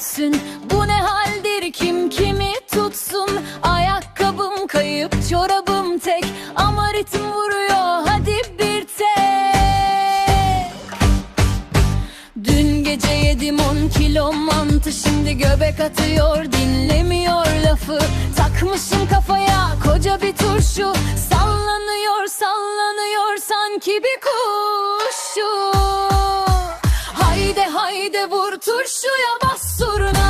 ötsün Bu ne haldir? Kim kimi tutsun? Ayakkabım kayıp çorabım tek. Ama ritim vuruyor hadi bir tek. Dün gece yedim on kilo mantı Şimdi göbek atıyor dinlemiyor lafı. Takmışım kafaya koca bir turşu. Sallanıyor sallanıyor sanki bir kuşu Haydi haydi vur turşuya bas suruna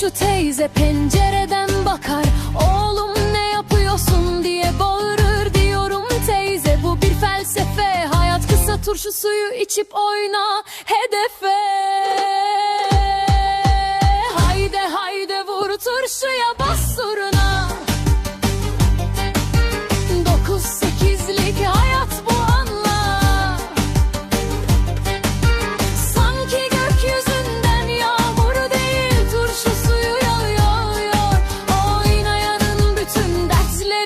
Komşu teyze pencereden bakar. Oğlum ne yapıyorsun diye bağırır diyorum teyze. Bu bir felsefe. Hayat kısa turşu suyu içip oyna hedefe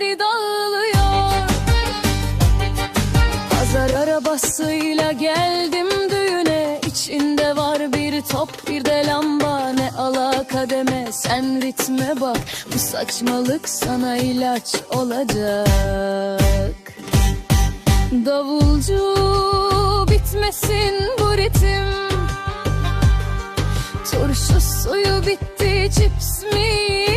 dertleri dağılıyor. Pazar arabasıyla geldim düğüne. İçinde var bir top bir de lamba. Ne alaka deme sen ritme bak. Bu saçmalık sana ilaç olacak. Davulcu bitmesin bu ritim. Turşu suyu bitti cips mi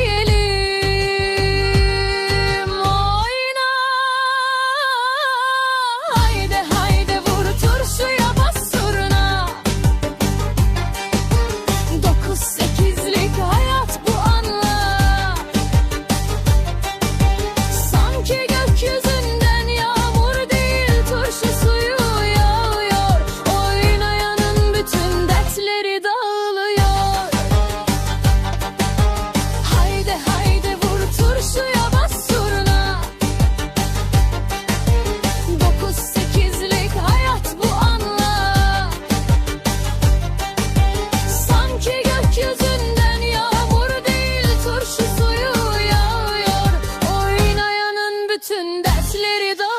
bütün dersleri dağıttım